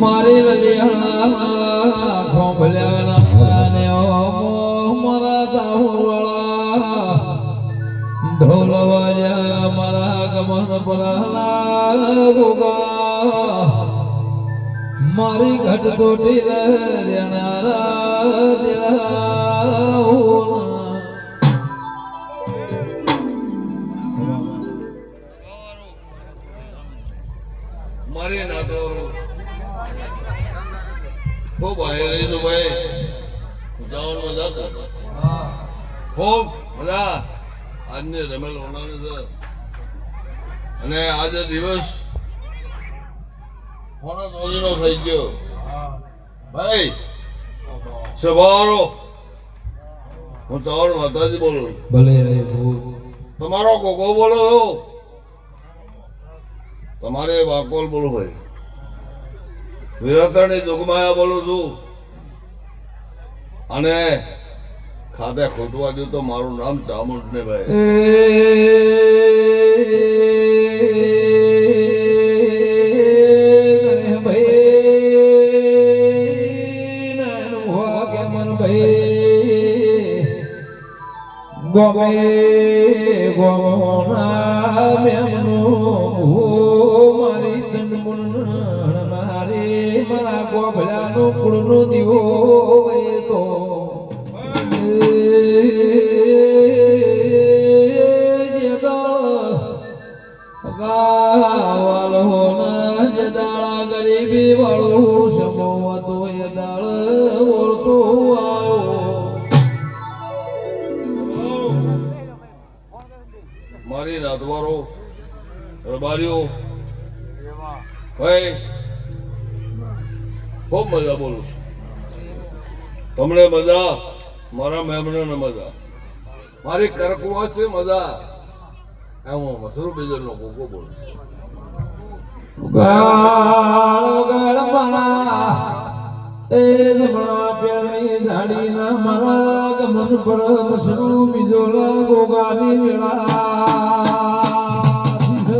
મારી લલિયાણા ખોભલ્યાના ને ઓ મારા સાહુવાળા ઢોલ વાજા મારા ગમન પરાલા ગોગા મારી ઘટ તોટી તો ખૂબ આયરે તો ભાઈ. જવાનું મજા ખૂબ બધા. આજને રમેલ હોનાને છે. અને આજે દિવસ હોના ચોરીનો થઈ ગયો. ભાઈ સવારો. હું તમારો માતાજી બોલું. ભલે તમારો કોકો બોલો છો તમારે વાકોલ બોલો ભાઈ વિરતરની જોગમાયા બોલું છું. અને ખાતે ખોટવા દઉં તો મારું નામ ચામુંડ ને ભાઈ ગોમે ગોમોના મેમનો મારી ચંદમુન મારી મારા ગોભલાનો કુળનો દીવો એ તો ગરીબી વાળો સમો તો મારી રાતવારો રબારીઓ. ભાઈ, ખૂબ મજા બોલું તમને મજા, મારા મહેમાનોને મજા. મારી કરકવા છે મજા. એમ હું મસરૂ બેદરનો કોકો બોલું છું. એ જમણા પેરની ધાડીના મારા ગમન પર મસરું બીજોલા ગોગાની વેળા.